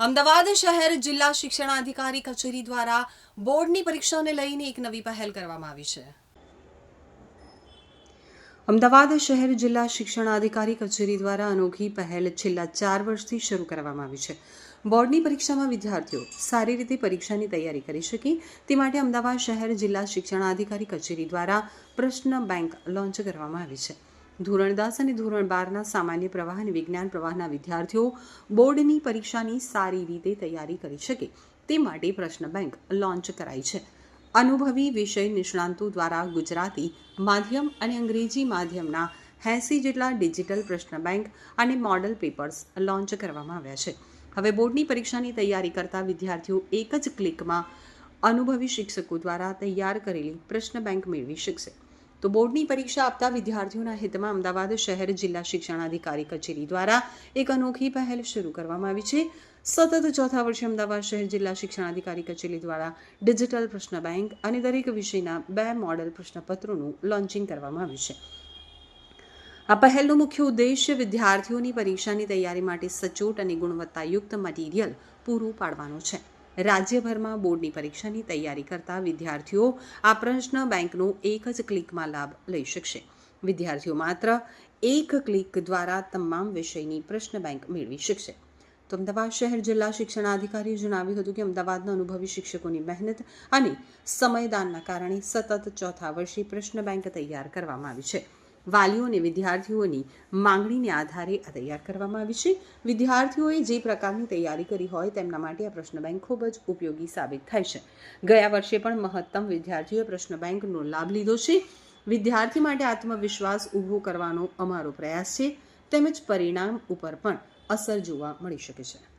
અમદાવાદ શહેર જિલ્લા શિક્ષણાધિકારી કચેરી દ્વારા બોર્ડની પરીક્ષાને લઈને એક નવી પહેલ કરવામાં આવી છે. અમદાવાદ શહેર જિલ્લા શિક્ષણાધિકારી કચેરી દ્વારા અનોખી પહેલ છેલ્લા ચાર વર્ષથી શરૂ કરવામાં આવી છે. બોર્ડની પરીક્ષામાં વિદ્યાર્થીઓ સારી રીતે પરીક્ષાની તૈયારી કરી શકે, તે માટે અમદાવાદ શહેર જિલ્લા શિક્ષણાધિકારી કચેરી દ્વારા પ્રશ્ન બેંક લોન્ચ કરવામાં આવી છે. ધોરણ દસ અને ધોરણ બારના સામાન્ય પ્રવાહ અને વિજ્ઞાન પ્રવાહના વિદ્યાર્થીઓ બોર્ડની પરીક્ષાની સારી રીતે તૈયારી કરી શકે તે માટે પ્રશ્ન બેંક લોન્ચ કરાઈ છે. અનુભવી વિષય નિષ્ણાંતો દ્વારા ગુજરાતી માધ્યમ અને અંગ્રેજી માધ્યમના એંસી જેટલા ડિજિટલ પ્રશ્ન બેંક અને મોડલ પેપર્સ લોન્ચ કરવામાં આવ્યા છે. હવે બોર્ડની પરીક્ષાની તૈયારી કરતા વિદ્યાર્થીઓ એક જ ક્લિકમાં અનુભવી શિક્ષકો દ્વારા તૈયાર કરેલી પ્રશ્ન બેંક મેળવી શકશે. તો બોર્ડની પરીક્ષા આપતા વિદ્યાર્થીઓના હિતમાં અમદાવાદ શહેર જિલ્લા શિક્ષણાધિકારી કચેરી દ્વારા એક અનોખી પહેલ શરૂ કરવામાં આવી છે. સતત ચોથા વર્ષે અમદાવાદ શહેર જિલ્લા શિક્ષણાધિકારી કચેરી દ્વારા ડિજિટલ પ્રશ્ન બેંક અને દરેક વિષયના બે મોડલ પ્રશ્નપત્રોનું લોન્ચિંગ કરવામાં આવ્યું છે. આ પહેલનો મુખ્ય ઉદ્દેશ્ય વિદ્યાર્થીઓની પરીક્ષાની તૈયારી માટે સચોટ અને ગુણવત્તાયુક્ત મટીરિયલ પૂરું પાડવાનો છે. રાજ્યભરમાં બોર્ડની પરીક્ષાની તૈયારી કરતા વિદ્યાર્થીઓ આ પ્રશ્ન બેંકનો એક જ ક્લિકમાં લાભ લઈ શકશે. વિદ્યાર્થીઓ માત્ર એક ક્લિક દ્વારા તમામ વિષયની પ્રશ્ન બેંક મેળવી શકશે. તો અમદાવાદ શહેર જિલ્લા શિક્ષણાધિકારીએ જણાવ્યું હતું કે અમદાવાદના અનુભવી શિક્ષકોની મહેનત અને સમયદાનના કારણે સતત ચોથા વર્ષે પ્રશ્ન બેંક તૈયાર કરવામાં આવી છે. વાલીઓ અને વિદ્યાર્થીઓની માંગણીને આધારે આ તૈયાર કરવામાં આવી છે. વિદ્યાર્થીઓએ જે પ્રકારની તૈયારી કરી હોય તેમના માટે આ પ્રશ્ન બેંક ખૂબ જ ઉપયોગી સાબિત થાય છે. ગયા વર્ષે પણ મહત્તમ વિદ્યાર્થીઓએ પ્રશ્ન બેંકનો લાભ લીધો છે. વિદ્યાર્થી માટે આત્મવિશ્વાસ ઊભો કરવાનો અમારો પ્રયાસ છે. તેમજ પરિણામ ઉપર પણ અસર જોવા મળી શકે છે.